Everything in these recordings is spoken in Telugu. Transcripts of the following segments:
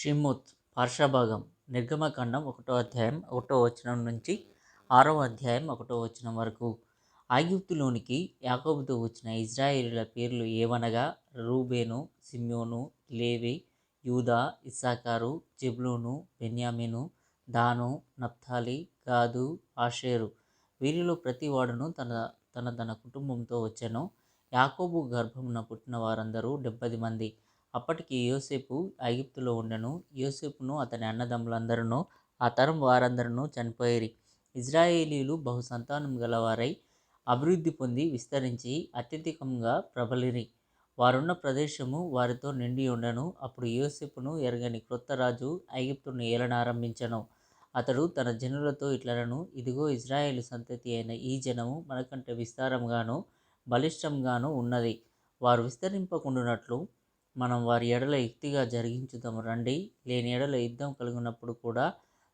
షిమ్ముత్ పార్శ్వభాగం నిర్గమకాండం ఒకటో అధ్యాయం ఒకటో వచనం నుంచి ఆరవ అధ్యాయం ఒకటో వచనం వరకు. ఆగిప్తులోనికి యాకోబుతో వచ్చిన ఇజ్రాయేలుల పేర్లు ఏవనగా? రూబేను సిమ్యోను లేవి యూదా ఇస్సాకారు జెబ్లోను బెన్యామిను దాను నప్తాలి గాదు ఆషేరు. వీరిలో ప్రతి వాడును తన తన తన కుటుంబంతో వచ్చాను. యాకోబు గర్భమున పుట్టిన వారందరూ డెబ్బది మంది. అప్పటికి యోసేపు ఐగుప్తులో ఉండను. యోసేపును అతని అన్నదమ్ములందరూ ఆ తరం వారందరూ చనిపోయేరి. ఇజ్రాయేలీలు బహుసంతానం గలవారై అభివృద్ధి పొంది విస్తరించి అత్యధికంగా ప్రబలిరి. వారున్న ప్రదేశము వారితో నిండి ఉండను. అప్పుడు యోసేపును ఎరగని క్రొత్త రాజు ఐగుప్తును ఏలనారంభించెను. అతడు తన జనులతో ఇట్లనను ఇదిగో ఇజ్రాయేల్ సంతతి అయిన ఈ జనము మనకంటే విస్తారంగాను బలిష్టంగాను ఉన్నది. వారు విస్తరింపకుండునట్లు మనం వారి ఎడల యుక్తిగా జరిగించుదాము రండి లేని ఎడల యుద్ధం కలిగినప్పుడు కూడా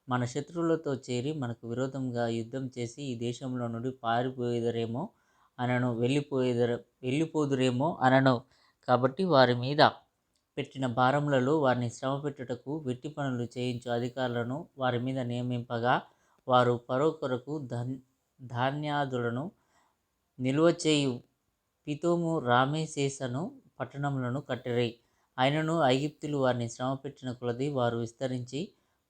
మన శత్రువులతో చేరి మనకు విరోధంగా యుద్ధం చేసి ఈ దేశంలో నుండి పారిపోయేదరేమో అనను వెళ్ళిపోయేదర వెళ్ళిపోదురేమో అనను. కాబట్టి వారి మీద పెట్టిన భారములలో వారిని శ్రమ పెట్టుటకు వెట్టి పనులు చేయించు అధికారులను వారి మీద నియమింపగా వారు పరోకొరకు ధన్ ధాన్యాదులను నిల్వ చేయు. పితోము రామేశేసను పట్టణములను కట్టిరి. అయినను ఐగిప్తులు వారిని శ్రమ పెట్టిన కొలది వారు విస్తరించి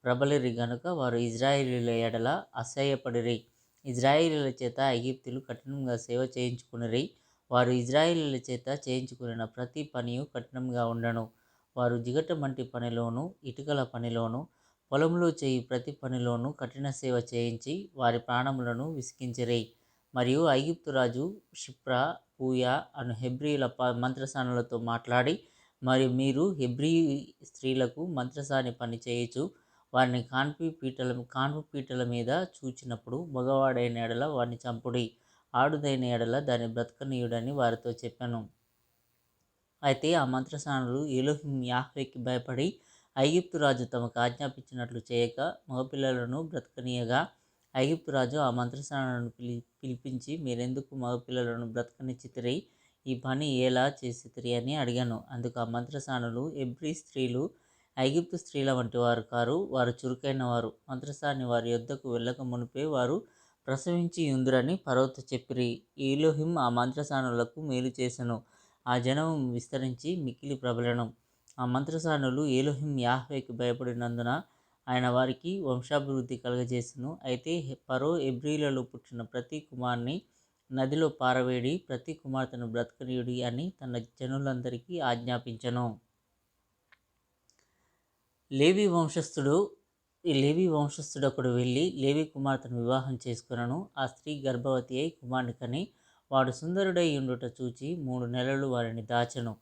ప్రబలిరి గనుక వారు ఇజ్రాయిలీల ఎడల అసహ్యపడిరి. ఇజ్రాయిలీల చేత ఐగిప్తులు కఠినంగా సేవ చేయించుకునిరి. వారు ఇజ్రాయిలీల చేత చేయించుకున్న ప్రతి పనియు కఠినంగా ఉండను. వారు జిగట మంటి పనిలోను ఇటుకల పనిలోను పొలంలో చేయి ప్రతి పనిలోనూ కఠిన సేవ చేయించి వారి ప్రాణములను విసికించిరి మరియు ఐగిప్తు రాజు షిప్రా పూయా అను హెబ్రియుల ప మంత్రసానులతో మాట్లాడి మరియు మీరు హెబ్రీ స్త్రీలకు మంత్రసాని పని చేయొచ్చు వారిని కాన్పి పీటల కాన్పు పీటల మీద చూచినప్పుడు మగవాడైన ఎడల వారిని చంపుడి ఆడుదైన ఎడల దాన్ని బ్రతకనీయుడని వారితో చెప్పాను. అయితే ఆ మంత్రసానులు ఎలోహిం యాహ్వేకి భయపడి ఐగిప్తు రాజు తమకు ఆజ్ఞాపించినట్లు చేయక మగపిల్లలను బ్రతకనీయగా ఐగిప్తు రాజు ఆ మంత్రసానులను పిలి పిలిపించి మీరెందుకు మగపిల్లలను బ్రతకనిచ్చితిరి? ఈ పని ఎలా చేసితిరి? అని అడిగాను. అందుకు ఆ మంత్రసానులు ఎబ్రి స్త్రీలు ఐగిప్తు స్త్రీల వంటి వారు కారు వారు చురుకైన వారు. మంత్రసాని వారి యొద్దకు వెళ్ళక మునిపే వారు ప్రసవించి ఉందిరని పర్వత చెప్పిరి. ఈలోహిం ఆ మంత్రసానులకు మేలు చేసెను. ఆ జనం విస్తరించి మిక్కిలి ప్రబలనం. ఆ మంత్రసానులు ఏలోహిం యాహ్వేకి భయపడినందున ఆయన వారికి వంశాభివృద్ధి కలగజేసెను. అయితే పరో ఎబ్రిలలో పుట్టిన ప్రతి కుమార్ని నదిలో పారవేడి ప్రతి కుమార్తెను బ్రతకనీయుడి అని తన జనులందరికీ ఆజ్ఞాపించను. లేవి వంశస్థుడు ఈ లేవి వంశస్థుడు అక్కడ వెళ్ళి లేవి కుమార్తెను వివాహం చేసుకునను. ఆ స్త్రీ గర్భవతి అయి కుమారుని కని వాడు సుందరుడై ఉండుట చూచి మూడు నెలలు వారిని దాచను.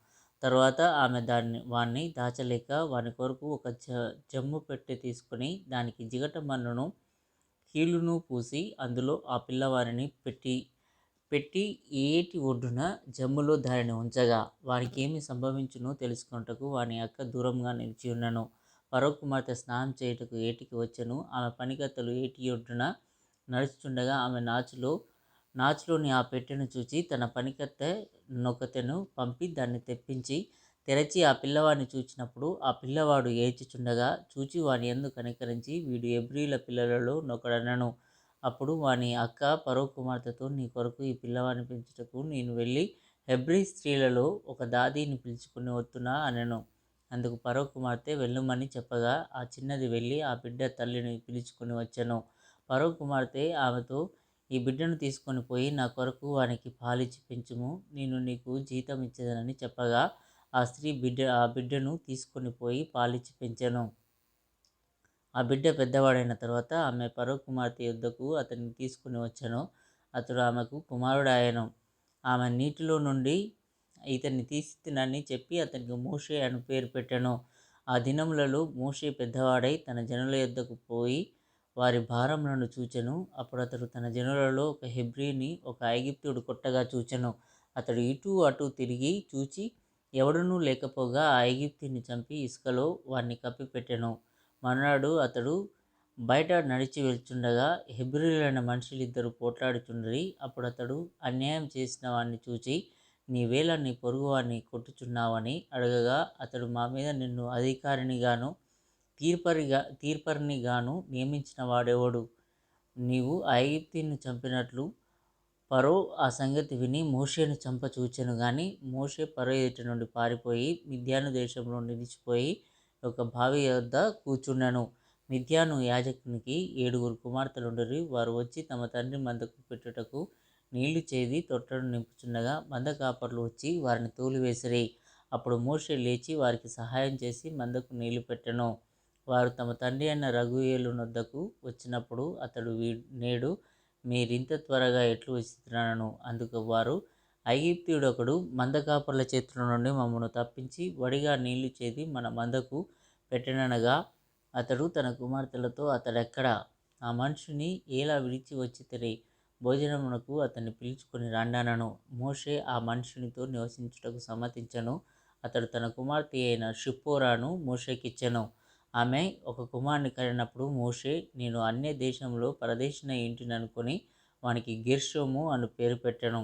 తర్వాత ఆమె దాన్ని వాణ్ణి దాచలేక వాని కొరకు ఒక జ జమ్ము పెట్టి తీసుకుని దానికి జిగట మన్నును కీలును పూసి అందులో ఆ పిల్లవారిని పెట్టి పెట్టి ఏటి ఒడ్డున జమ్ములో దానిని ఉంచగా వానికి ఏమి సంభవించునో తెలుసుకుంటకు వాని అక్క దూరంగా నిలిచి ఉన్నను. పరో కుమార్తె స్నానం చేయుటకు ఏటికి వచ్చాను. ఆమె పనికత్తలు ఏటి ఒడ్డున నడుచుచుండగా ఆమె నాచులో నాచులోని ఆ పెట్టెను చూచి తన పనికత్తె నొకతెను పంపి దాన్ని తెప్పించి తెరచి ఆ పిల్లవాడిని చూచినప్పుడు ఆ పిల్లవాడు ఏడ్చుచుండగా చూచి వాని ఎందు కనికరించి వీడు ఎబ్రిల పిల్లలలో నొకడనను. అప్పుడు వాని అక్క పరో కుమార్తెతో నీ కొరకు ఈ పిల్లవాడిని పెంచుటకు నేను వెళ్ళి హెబ్రి స్త్రీలలో ఒక దాదీని పిలుచుకుని వస్తున్నా అనెను. అందుకు పరో కుమార్తె వెళ్ళుమని చెప్పగా ఆ చిన్నది వెళ్ళి ఆ బిడ్డ తల్లిని పిలుచుకుని వచ్చెను. పరో కుమార్తె ఆమెతో ఈ బిడ్డను తీసుకొని పోయి నా కొరకు వానికి పాలిచ్చి పెంచుము. నేను నీకు జీతం ఇచ్చేదనని చెప్పగా ఆ స్త్రీ బిడ్డ ఆ బిడ్డను తీసుకొని పోయి పాలిచ్చి పెంచాను. ఆ బిడ్డ పెద్దవాడైన తర్వాత ఆమె పరో కుమార్తె యుద్ధకు అతన్ని తీసుకుని వచ్చాను. అతడు ఆమెకు కుమారుడాయను. ఆమె నీటిలో నుండి ఇతన్ని తీసినని చెప్పి అతనికి మోషే అని పేరు పెట్టాను. ఆ దినములలో మోషే పెద్దవాడై తన జనుల యొద్దకు పోయి వారి భారములను చూచెను. అప్పుడు అతడు తన జనులలో ఒక హెబ్రీని ఒక ఐగిప్తుడు కొట్టగా చూచెను. అతడు ఇటు అటు తిరిగి చూచి ఎవడునూ లేకపోగా ఆ ఐగిప్తిని చంపి ఇసుకలో వారిని కప్పిపెట్టెను. మర్నాడు అతడు బయట నడిచి వెళ్తుండగా హెబ్రిలైన మనుషులిద్దరు పోట్లాడుచుండ్రి. అప్పుడు అతడు అన్యాయం చేసిన వాడిని చూచి నీ వేళ నీ పొరుగువాడిని కొట్టుచున్నావని అడగగా అతడు మా మీద నిన్ను అధికారినిగాను తీర్పరిగా తీర్పరినిగాను నియమించిన వాడెవడు? నీవు ఐగుప్తిని చంపినట్లు పరో ఆ సంగతి విని మోషేను చంప చూచెను కానీ మోషే పరో ఎదుట నుండి పారిపోయి మిద్యాను దేశంలో నిలిచిపోయి ఒక బావి వద్ద కూర్చున్నాను మిద్యాను యాజకునికి ఏడుగురు కుమార్తెలుండరి. వారు వచ్చి తమ తండ్రి మందకు పెట్టుటకు నీళ్ళు చేది తొట్టను నింపుచుండగా మంద కాపర్లు వచ్చి వారిని తోలివేసిరి. అప్పుడు మోషే లేచి వారికి సహాయం చేసి మందకు నీళ్ళు పెట్టెను. వారు తమ తండ్రి అయిన రఘుయేలు నొద్దకు వచ్చినప్పుడు అతడు వీ నేడు మీరింత త్వరగా ఎట్లు వచ్చినాను అందుకు వారు ఐగిప్తుడొకడు మందకాపర్ల చేతుల నుండి మమ్మను తప్పించి వడిగా నీళ్ళు చేది మన మందకు పెట్టననగా అతడు తన కుమార్తెలతో అతడెక్కడ? ఆ మనుషుని ఎలా విడిచి వచ్చి తిరిగి భోజనమునకు అతన్ని పిలుచుకొని రాండానను. మోషే ఆ మనుషునితో నివసించుటకు సమ్మతించను. అతడు తన కుమార్తె అయిన షిప్పోరాను మోషేకిచ్చెను. ఆమె ఒక కుమారుని కరినప్పుడు మోషే నేను అన్య దేశంలో పరదేశిన ఇంటిని అనుకొని వానికి గిర్షోము అను పేరు పెట్టను.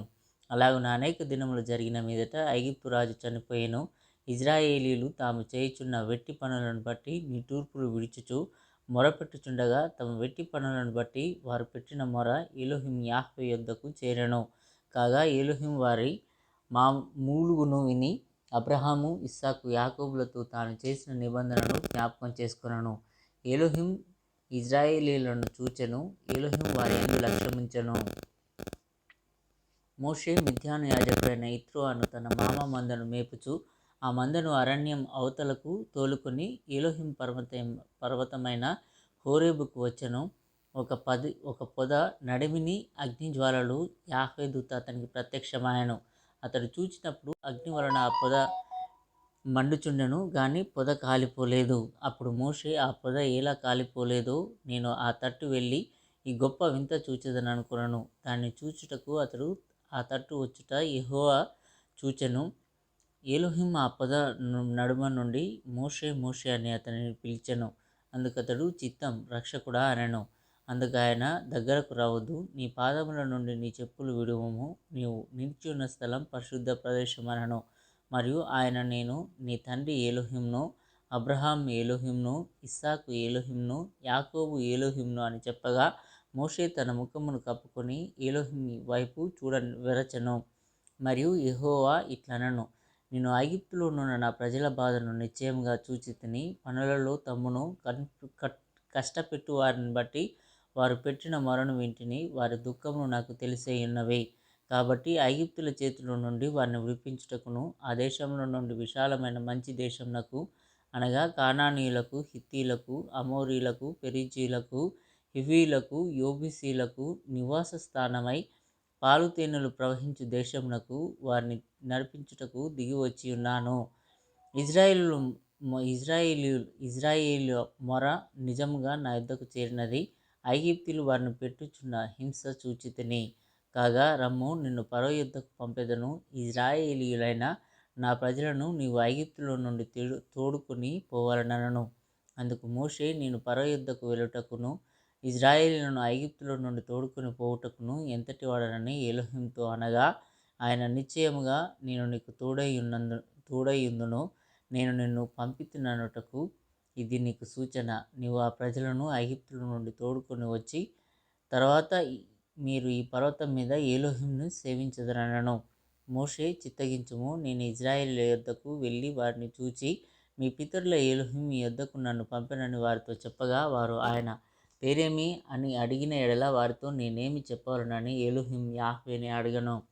అలాగున అనేక దినములు జరిగిన మీదట ఐగిప్తు రాజు చనిపోయాను. ఇజ్రాయేలీలు తాము చేయుచున్న వెట్టి పనులను బట్టి నిట్టూర్పులు విడిచుచు. మొరపెట్టుచుండగా తమ వెట్టి పనులను బట్టి వారు పెట్టిన మొర ఎలోహిం యాహ్వే యొద్దకు చేరెను. కాగా ఎలోహిం వారి మా మూలుగును విని అబ్రహాము ఇస్సాకు యాకోబులతో తాను చేసిన నిబంధనను జ్ఞాపకం చేసుకున్నాను ఎలోహిం ఇజ్రాయేలీలను చూచెను. ఎలోహిం వారి ఎందు మోషే మిథ్యాను యాజకుడైన ఇత్రో అను తన మామ మందను మేపుచు ఆ మందను అరణ్యం అవతలకు తోలుకొని ఎలోహిం పర్వత పర్వతమైన హోరేబుకు వచ్చెను. ఒక పది ఒక పొద నడిమిని అగ్నిజ్వాలలు యాహ్వే దూత అతనికి ప్రత్యక్షమాయను. అతడు చూచినప్పుడు అగ్ని వలన ఆ పొద మండుచుండెను కానీ పొద కాలిపోలేదు. అప్పుడు మోషే ఆ పొద ఎలా కాలిపోలేదో నేను ఆ తట్టు వెళ్ళి ఈ గొప్ప వింత చూచేదని అనుకున్నాను దాన్ని చూచుటకు అతడు ఆ తట్టు వచ్చుట ఎహోవా చూచెను. ఏలోహిం ఆ పొద నడుమ నుండి మోషే మోషే అని అతనిని పిలిచెను. అందుకతడు చిత్తం రక్షకుడా అనెను. అందుకు ఆయన దగ్గరకు రావద్దు. నీ పాదముల నుండి నీ చెప్పులు విడువము. నీవు నిల్చున్న స్థలం పరిశుద్ధ ప్రదేశం అనను మరియు ఆయన నేను నీ తండ్రి ఏలోహింను అబ్రహాం ఏలోహింను ఇస్సాకు ఏలోహింను యాకోబు ఏలోహింను అని చెప్పగా మోషే తన ముఖమును కప్పుకొని ఏలోహిం వైపు చూడ విరచను. మరియు ఎహోవా ఇట్లనను. నేను ఐగిప్తులో ఉన్న నా ప్రజల బాధను నిశ్చయంగా చూచి తిని పనులలో తమ్మును కన్ కష్టపెట్టు వారిని బట్టి వారు పెట్టిన మొరను వింటిని వారి దుఃఖమును నాకు తెలిసే ఉన్నవి. కాబట్టి ఐగిప్తుల చేతుల నుండి వారిని విడిపించుటకును ఆ దేశంలో నుండి విశాలమైన మంచి దేశంనకు అనగా కానానీయులకు హిత్తీలకు అమోరీలకు పెరిజీలకు హివీలకు యోబిసీలకు నివాస స్థానమై పాలు తేనెలు ప్రవహించు దేశమునకు వారిని నడిపించుటకు దిగి వచ్చి ఉన్నాను. ఇజ్రాయిలు ఇజ్రాయేలీ ఇజ్రాయేలు మొర నిజముగా నా యుద్ధకు చేరినది. ఐగిప్తులు వారిని పెట్టుచున్న హింస చూచితిని. కాగా రమ్ము నిన్ను పరో యుద్ధకు పంపెదను. ఇజ్రాయేలీయులైన నా ప్రజలను నీవు ఐగిప్తులో నుండి తేడు తోడుకొని పోవాలనను అందుకు మోషే నేను పరో యుద్ధకు వెళ్ళుటకును ఇజ్రాయేలీలను ఐగిప్తులో నుండి తోడుకొని పోవుటకును ఎంతటి వాడనని ఎలోహింతో అనగా ఆయన నిశ్చయముగా నేను నీకు తోడై ఉన్నందు తోడై ఉందును. నేను నిన్ను పంపితున్నటకు ఇది నీకు సూచన. నీవు ఆ ప్రజలను ఐగిప్తుల నుండి తోడుకొని వచ్చి తర్వాత మీరు ఈ పర్వతం మీద ఏలోహింను సేవించదనను. మోషే చిత్తగించుము. నేను ఇజ్రాయిల్ యొద్దకు వెళ్ళి వారిని చూచి మీ పితరుల ఏలోహిం మీ యొద్దకు నన్ను పంపినని వారితో చెప్పగా వారు ఆయన పేరేమి? అని అడిగిన ఎడల వారితో నేనేమి చెప్పాలనని ఏలోహిం యాహ్వేని అడగను.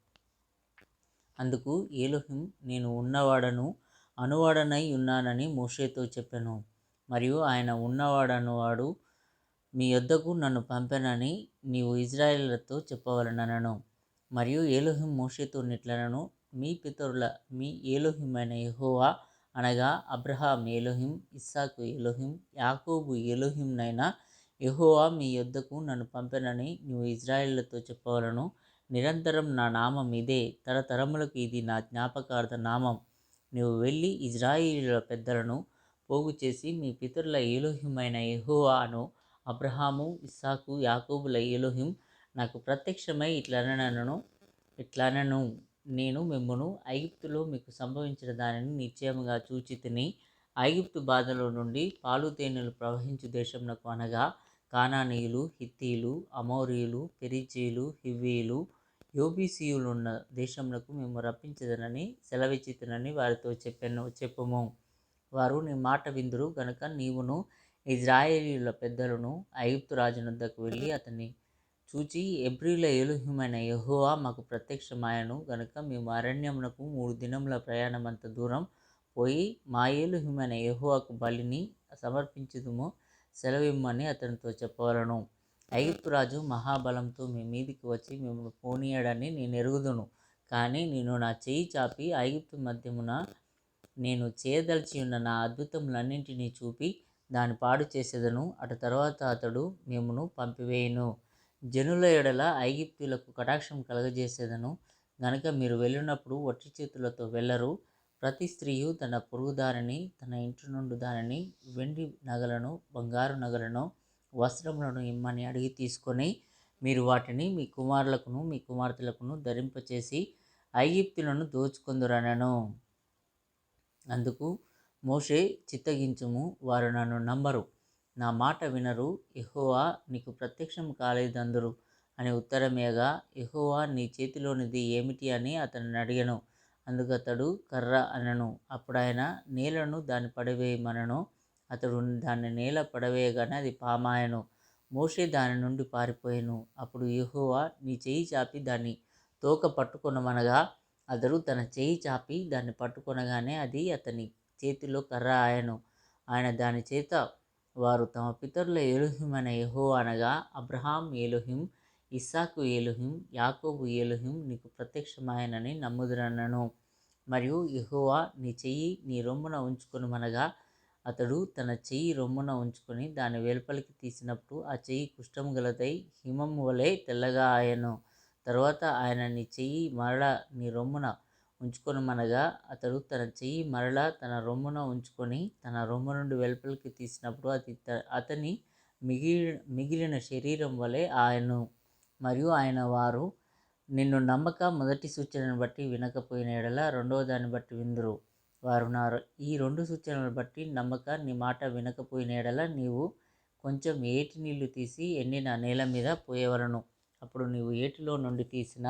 అందుకు ఏలోహిం నేను ఉన్నవాడను అనువాడనై ఉన్నానని మోషేతో చెప్పాను. మరియు ఆయన ఉన్నవాడనువాడు మీ యొద్దకు నన్ను పంపెనని నీవు ఇజ్రాయేళ్ళతో చెప్పవలనను మరియు ఏలోహిం మోషేతో నిట్లనను. మీ పితరుల మీ ఏలోహిమైన యహోవా అనగా అబ్రహాం ఏలోహిం ఇస్సాకు ఏలోహిం యాకోబు ఏలోహింనైనా యహోవా మీ యొద్దకు నన్ను పంపెనని నీవు ఇజ్రాయేళ్ళతో చెప్పవలను. నిరంతరం నా నామం ఇదే. తరతరములకు ఇది నా జ్ఞాపకార్థ నామం. నువ్వు వెళ్ళి ఇజ్రాయిలీల పెద్దలను పోగు చేసి మీ పితరుల ఏలోహిమైన యహోవాను అబ్రహాము ఇస్సాకు యాకోబుల ఏలోహిం నాకు ప్రత్యక్షమై ఇట్లనను ఇట్లనను నేను మిమ్మను ఐగుప్తులో మీకు సంభవించిన దానిని నిశ్చయముగా చూచి తిని ఐగుప్తు బాధలో నుండి పాలు తేనెలు ప్రవహించు దేశంలో అనగా కానానీయులు హిత్తీలు అమోరీయులు పెరిచీలు హివ్వీలు యోబీసీయులున్న దేశంలో మేము రప్పించదనని సెలవిచ్చితనని వారితో చెప్పాను చెప్పము. వారు నీ మాట విందురు గనుక నీవును ఇజ్రాయేలీల పెద్దలను ఐగుప్తు రాజునొద్దకు వెళ్ళి అతన్ని చూచి ఎబ్రిల ఏలుహ్యమైన యహోవా మాకు ప్రత్యక్షమాయను గనుక మేము అరణ్యమునకు మూడు దినముల ప్రయాణం అంత దూరం పోయి మా ఏలుహ్యమైన యహోవాకు బలిని సమర్పించుదుము సెలవిమ్మని అతనితో చెప్పవలను. ఐగుప్తు రాజు మహాబలంతో మీ మీదికి వచ్చి మిమ్మల్ని పోనీయడని నేను ఎరుగుదును. కానీ నేను నా చేయి చాపి ఐగుప్తు మధ్యమున నేను చేయదలిచి ఉన్న నా అద్భుతములన్నింటినీ చూపి దాని పాడు చేసేదను. అటు తర్వాత అతడు మేమును పంపివేయను. జనుల ఎడల ఐగిప్తులకు కటాక్షం కలగజేసేదను. గనక మీరు వెళ్ళినప్పుడు వట్టి చేతులతో వెళ్ళరు. ప్రతి స్త్రీయు తన పొరుగుదారిని తన ఇంటి నుండి దానిని వెండి నగలను బంగారు నగలను వస్త్రములను ఇమ్మని అడిగి తీసుకొని మీరు వాటిని మీ కుమారులకును మీ కుమార్తెలకును ధరింపచేసి ఐగిప్తులను దోచుకుందురనను. అందుకు మోషే చిత్తగించుము వారు నన్ను నమ్మరు. నా మాట వినరు ఎహోవా నీకు ప్రత్యక్షం కాలేదందరు. అని ఉత్తరమేగా ఎహోవా నీ చేతిలోనిది ఏమిటి అని అతను అడిగను. అందుకు అతడు కర్ర అనను. అప్పుడు ఆయన నేలను దాన్ని పడవేయమనను. అతడు దాన్ని నేల పడవేయగానే అది పామాయను. మోషే దాని నుండి పారిపోయాను. అప్పుడు యహోవా నీ చేయి చాపి దాన్ని తోక పట్టుకొనమనగా అతడు తన చేయి చాపి దాన్ని పట్టుకొనగానే అది అతని చేతిలో కర్ర ఆయను. ఆయన దాని చేత వారు తమ పితరుల ఏలుహిం అనే యహో అనగా అబ్రహాం ఏలుహిం ఇస్సాకు ఏలుహిం యాకోబు ఏలుహిం నీకు ప్రత్యక్షమాయనని నమ్ముదురన్నను. మరియు యహోవా నీ చెయ్యి నీ రొమ్మున ఉంచుకొనుమనగా అతడు తన చెయ్యి రొమ్మున ఉంచుకొని దాని వెలుపలికి తీసినప్పుడు ఆ చెయ్యి కుష్టం గలదై హిమం వలె తెల్లగా ఆయను. తర్వాత ఆయన నీ చెయ్యి మరలా నీ రొమ్మున ఉంచుకొనమనగా అతడు తన చెయ్యి మరలా తన రొమ్మున ఉంచుకొని తన రొమ్ము నుండి వెలుపలికి తీసినప్పుడు అది త- అతని మిగిలి మిగిలిన శరీరం వలె ఆయను మరియు ఆయన వారు నిన్ను నమ్మక మొదటి సూచనను బట్టి వినకపోయిన ఎడల రెండవ దాన్ని బట్టి విందురు. వారు ఈ రెండు సూచనలను బట్టి నమ్మక నీ మాట వినకపోయిన ఎడల నీవు కొంచెం ఏటి నీళ్ళు తీసి ఎండిన నేల మీద పోయేవలను. అప్పుడు నీవు ఏటిలో నుండి తీసిన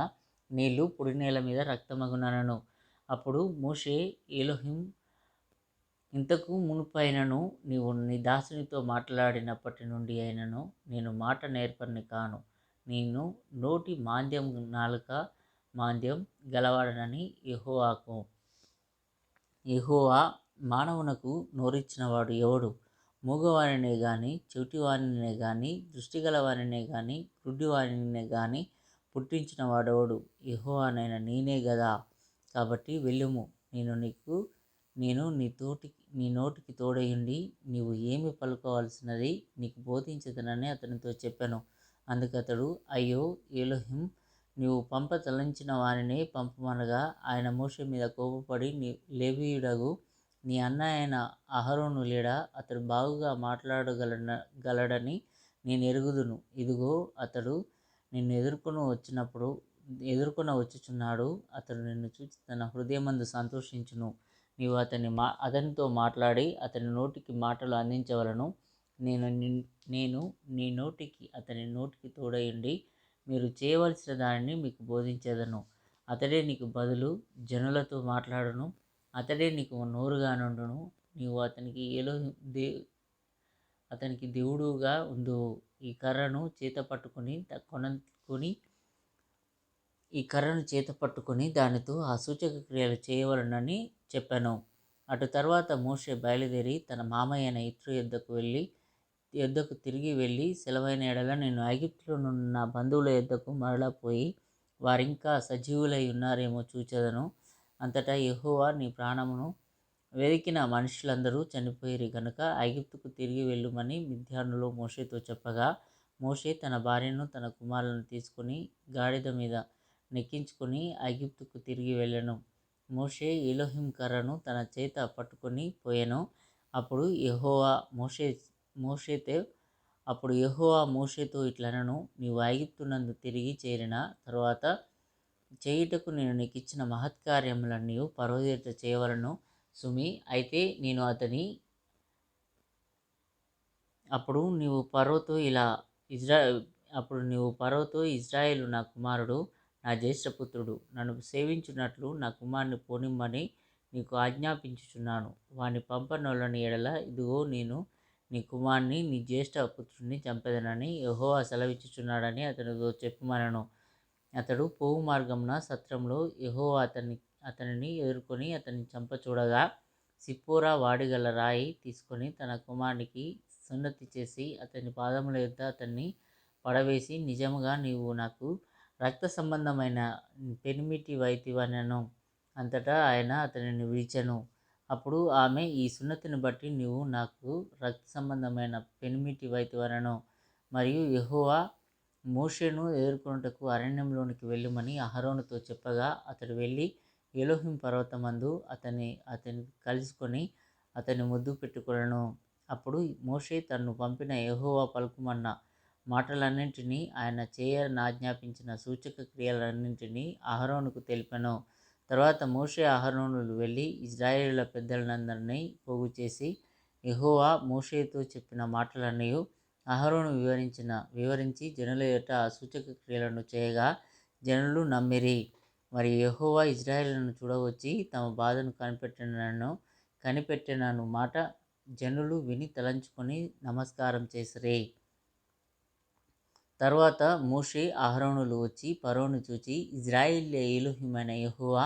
నీళ్ళు పొడి నేల మీద రక్తమగునను అప్పుడు మోషే ఎలోహిం ఇంతకు మునుపైనను నీవు నీ దాసునితో మాట్లాడినప్పటి నుండి అయినను నేను మాట నేర్పని కాను. నేను నోటి మాంద్యం నాలుక మాంద్యం గలవాడనని యెహోవాకు యెహోవా మానవునకు నోరిచ్చినవాడు ఎవడు? మూగవారినే కానీ చెవిటివారినే కానీ దృష్టి గలవారినే కానీ గుడ్డివారినే కానీ పుట్టించిన వాడోడు యెహోవానైన నేనే గదా. కాబట్టి వెళ్ళుము. నేను నీకు నేను నీ తోటికి నీ నోటికి తోడయుండి నీవు ఏమి పలుకోవాల్సినది నీకు బోధించదనని అతనితో చెప్పాను. అందుకతడు అయ్యో ఏలోహిం నీవు పంప తలంచిన వారిని పంపమనగా ఆయన మోష మీద కోపపడి నీ లేవీయుడగు నీ అన్న అయిన అహరోను లేడా? అతడు బాగుగా మాట్లాడగల గలడని నేను ఎరుగుదును. ఇదిగో అతడు నిన్ను ఎదుర్కొని వచ్చినప్పుడు ఎదుర్కొన వచ్చుచున్నాడు. అతడు నిన్ను చూసి తన హృదయమందు సంతోషించును. నీవు అతని మా అతనితో మాట్లాడి అతని నోటికి మాటలు అందించవలను. నేను నిన్- నేను నీ నోటికి అతని నోటికి తోడయండి మీరు చేయవలసిన దానిని మీకు బోధించేదను. అతడే నీకు బదులు జనులతో మాట్లాడను. అతడే నీకు నోరుగా నుండును నీవు అతనికి ఏలో దే అతనికి దేవుడుగా ఉండు. ఈ కర్రను చేత పట్టుకొని కొనుక్కొని ఈ కర్రను చేత పట్టుకొని దానితో ఆ సూచక క్రియలు చేయవలనని చెప్పాను. అటు తర్వాత మోషే బయలుదేరి తన మామయ్యన ఇత్రు యొద్దకు వెళ్ళి యొద్దకు తిరిగి వెళ్ళి సెలవైన ఎడల నేను ఐగిప్తులో నున్న బంధువుల యొద్దకు మరలా పోయి వారింకా సజీవులై ఉన్నారేమో చూచదను. అంతటా యెహోవా నీ ప్రాణమును వెదికిన మనుషులందరూ చనిపోయిరి గనుక ఐగుప్తుకు తిరిగి వెళ్ళుమని మిథ్యానులో మోషేతో చెప్పగా మోషే తన భార్యను తన కుమారులను తీసుకుని గాడిద మీద నెక్కించుకొని ఐగుప్తుకు తిరిగి వెళ్ళను. మోషే ఎలోహిం కర్రను తన చేత పట్టుకొని పోయాను. అప్పుడు యహోవా మోషే మోషేతో అప్పుడు యహోవా మోషేతో ఇట్లనను నీవు ఐగుప్తునందు తిరిగి చేరిన తర్వాత చేయుటకు నేను నీకు ఇచ్చిన మహత్కార్యములన్నీ పరోదేత చేయవలను సుమి. అయితే నేను అతని అప్పుడు నీవు పరోతో ఇలా ఇజ్రా అప్పుడు నీవు పరోతో ఇజ్రాయేలు నా కుమారుడు నా జ్యేష్ఠపుత్రుడు నన్ను సేవించున్నట్లు నా కుమారుని పోనిమ్మని నీకు ఆజ్ఞాపించుచున్నాను. వాని పంపనోళ్ళని ఎడల ఇదిగో నేను నీ కుమార్ని నీ జ్యేష్ఠ పుత్రుడిని చంపదనని యహో సెలవిచ్చుచున్నాడని అతనితో చెప్పుమనను. అతడు పోవు మార్గంన సత్రంలో యహో అతని అతనిని ఎదుర్కొని అతన్ని చంపచూడగా సిప్పోరా వాడిగల రాయి తీసుకొని తన కుమారునికి సున్నతి చేసి అతని పాదముల యొద్ద అతన్ని పడవేసి నిజముగా నీవు నాకు రక్త సంబంధమైన పెనిమిటి వైతివనను. అంతటా ఆయన అతనిని విడిచెను. అప్పుడు ఆమె ఈ సున్నతిని బట్టి నీవు నాకు రక్త సంబంధమైన పెనిమిటి వైతివనను. మరియు ఎహోవా మోషేను ఎదుర్కొనుటకు అరణ్యంలోనికి వెళ్ళమని అహరోనుతో చెప్పగా అతడు వెళ్ళి ఎలోహిం పర్వతమందు అతని అతని కలుసుకొని అతని ముద్దు పెట్టుకొనను. అప్పుడు మోషే తన్ను పంపిన యహోవా పలుకుమన్న మాటలన్నింటినీ ఆయన చేయనాజ్ఞాపించిన సూచక క్రియలన్నింటినీ అహరోనుకు తెలిపెను. తర్వాత మోషే అహరోనులు వెళ్ళి ఇజ్రాయేళ్ళ పెద్దలందరినీ పోగు చేసి యహోవా మోషేతో చెప్పిన మాటలన్నీ అహరోను వివరించిన వివరించి జనుల యొక్క ఆ సూచక క్రియలను చేయగా జనులు నమ్మిరి. మరి యహోవా ఇజ్రాయేళ్ళను చూడవచ్చి తమ బాధను కనిపెట్టినను కనిపెట్టినను మాట జనులు విని తలంచుకొని నమస్కారం చేసిరి. తర్వాత మోషే అహరోనులు వచ్చి పరోను చూచి ఇజ్రాయిల్ ఏలుహిమైన యెహోవా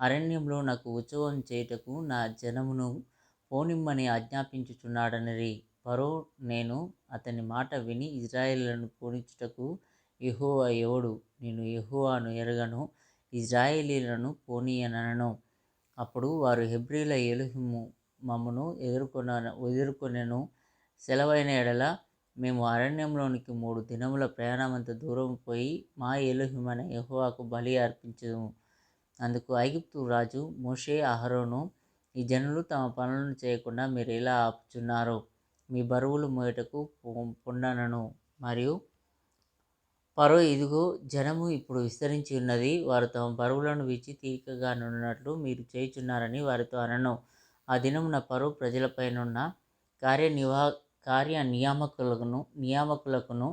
అరణ్యంలో నాకు ఉత్సవం చేయుటకు నా జనమును పోనిమ్మని ఆజ్ఞాపించుచున్నాడనిరి. పరో నేను అతని మాట విని ఇజ్రాయేళ్ళను పోనిచ్చుటకు యెహోవా ఎవడు? నేను యెహోవాను ఎరగను ఇజ్రాయేలీలను పోనీయనను. అప్పుడు వారు హెబ్రిల ఎలుహిము మమ్మను ఎదుర్కొన ఎదుర్కొనెను. సెలవైన ఎడల మేము అరణ్యంలోనికి మూడు దినముల ప్రయాణమంత దూరం పోయి మా ఎలుహిమైన యహోవాకు బలి అర్పించము అందుకు ఐగుప్తు రాజు మోషే అహరోను ఈ జనులు తమ పనులను చేయకుండా మీరు ఎలా ఆపుచున్నారు? మీ బరువులు మోయటకు పొండనను. మరియు పరో ఇదిగో జనము ఇప్పుడు విస్తరించి ఉన్నది. వారు తమ బరువులను విచ్చి తీకగా నున్నట్లు మీరు చేయుచున్నారని వారితో అనను. ఆ దినమున పరో ప్రజలపైనున్న కార్యనివా కార్య నియామకులకును నియామకులకును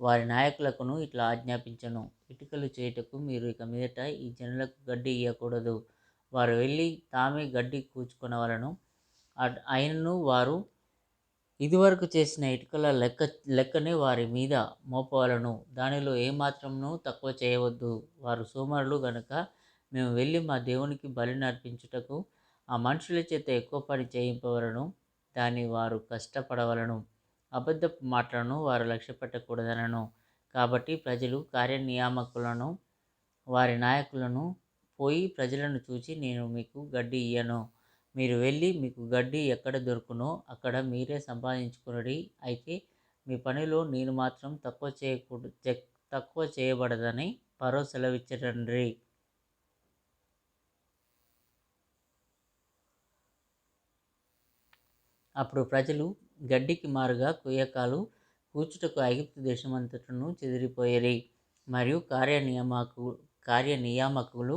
వారి నాయకులకును ఇట్లా ఆజ్ఞాపించను. ఇటుకలు చేయుటకు మీరు ఇక మీదట ఈ జనులకు గడ్డి ఇవ్వకూడదు వారు వెళ్ళి తామే గడ్డి కూర్చుకొనవలను అయినను వారు ఇదివరకు చేసిన ఇటుకల లెక్క లెక్కనే వారి మీద మోపవలను. దానిలో ఏమాత్రమును తక్కువ చేయవద్దు. వారు సోమరులు గనుక మేము వెళ్ళి మా దేవునికి బలిని అర్పించుటకు ఆ మనుషుల చేత ఎక్కువ పని చేయింపవలను. దాన్ని వారు కష్టపడవలను. అబద్ధపు మాటలను వారు లక్ష్యపెట్టకూడదనను. కాబట్టి ప్రజలు కార్యనియామకులను వారి నాయకులను పోయి ప్రజలను చూచి నేను మీకు గడ్డి ఇయ్యను. మీరు వెళ్ళి మీకు గడ్డి ఎక్కడ దొరుకునో అక్కడ మీరే సంపాదించుకునడి. అయితే మీ పనిలో నేను మాత్రం తక్కువ చేయకూడదు తక్కువ చేయబడదని పరో సెలవిచ్చటండ్రి అప్పుడు ప్రజలు గడ్డికి మారుగా కుయ్యకాలు కూర్చుటకు ఐగుప్తు దేశమంతటను చెదిరిపోయేరి మరియు కార్యనియామకు కార్యనియామకులు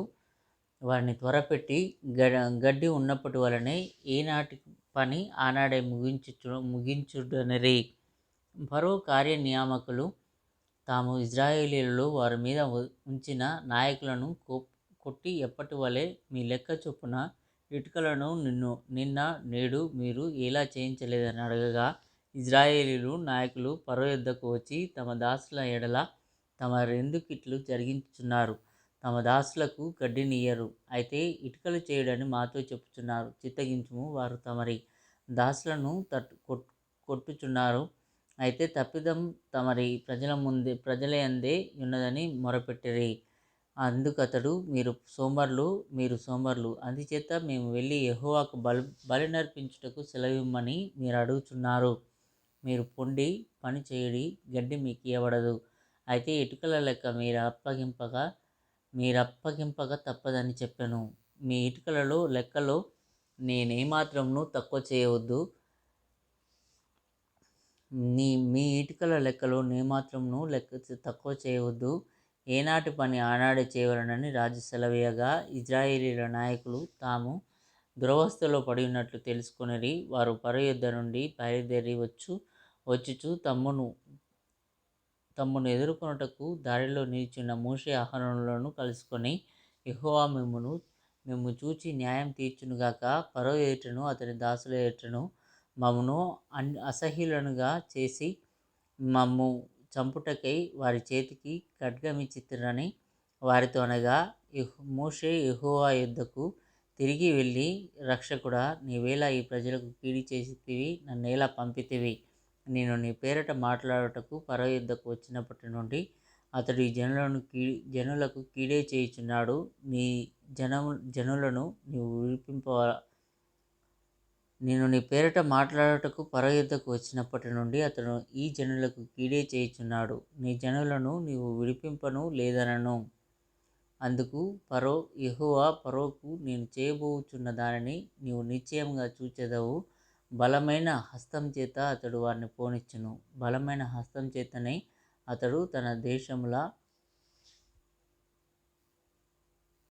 వారిని త్వరపెట్టి గడ గడ్డి ఉన్నప్పటి వలనే ఈనాటి పని ఆనాడే ముగించు ముగించుడనరే. మరో కార్యనియామకులు తాము ఇజ్రాయేలీలలో వారి మీద ఉంచిన నాయకులను కొట్టి ఎప్పటి వలె మీ లెక్క చొప్పున ఇటుకలను నిన్ను నిన్న నేడు మీరు ఎలా చేయించలేదని అడగగా ఇజ్రాయేలీలు నాయకులు పరో యుద్ధకు వచ్చి తమ దాసుల ఎడల తమ రెందుకిట్లు జరిగించుచున్నారు? తమ దాసులకు గడ్డినియ్యరు. అయితే ఇటుకలు చేయడని మాతో చెప్పుచున్నారు. చిత్తగించుము వారు తమరి దాసులను తట్టు కొట్టుచున్నారు. అయితే తప్పిదం తమరి ప్రజల ముందే ప్రజల అందే ఉన్నదని మొరపెట్టిరి. అందుకతడు మీరు సోమర్లు మీరు సోమర్లు. అందుచేత మేము వెళ్ళి యహోవాకు బలి బలి నర్పించుటకు సెలవిమ్మని మీరు అడుగుచున్నారు. మీరు పొండి పని చేయడి గడ్డి మీకు ఇవ్వబడదు అయితే ఇటుకల లెక్క మీరు అప్పగింపగా మీరు అప్పగింపక తప్పదని చెప్పాను. మీ ఇటుకలలో లెక్కలో నేనేమాత్రమును తక్కువ చేయవద్దు. నీ మీ ఇటుకల లెక్కలో నేమాత్రమును లెక్క తక్కువ చేయవద్దు. ఏనాటి పని ఆనాడే చేయవలనని రాజు సెలవీయగా ఇజ్రాయేలీల నాయకులు తాము దురవస్థలో పడి ఉన్నట్లు తెలుసుకొనిరి వారు పర యుద్ధ నుండి బయలుదేరి వచ్చు వచ్చుచు తమ్మును తమ్మును ఎదుర్కొనుటకు దారిలో నిలిచిన మూషే ఆహరణలను కలుసుకొని యహోవా మిమ్మును మేము చూచి న్యాయం తీర్చునుగాక పరో ఎదుటను అతని దాసుల ఎదుటను మమ్మను అన్ అసహ్యులనుగా చేసి మమ్ము చంపుటకై వారి చేతికి ఖడ్గమిచ్చితురని వారితో అనగా మూషే మోషే యుద్ధకు తిరిగి వెళ్ళి రక్షకుడా నీవేలా ఈ ప్రజలకు కీడి చేసితివి నన్నేలా పంపితివి. నేను నీ పేరట మాట్లాడుటకు పరో యుద్ధకు వచ్చినప్పటి నుండి అతడు ఈ జనులను కీ జనులకు కీడే చేయుచున్నాడు. నీ జనము జనులను నీవు విడిపింప నేను నీ పేరిట మాట్లాడుటకు పరయుద్ధకు వచ్చినప్పటి నుండి అతను ఈ జనులకు కీడే చేయుచున్నాడు. నీ జనులను నీవు విడిపింపను లేదనను. అందుకు పరో యహువా పరోకు నేను చేయబోచున్న దానిని నీవు నిశ్చయంగా చూచెదవు. బలమైన హస్తం చేత అతడు వారిని పోనిచ్చును. బలమైన హస్తం చేతనే అతడు తన దేశముల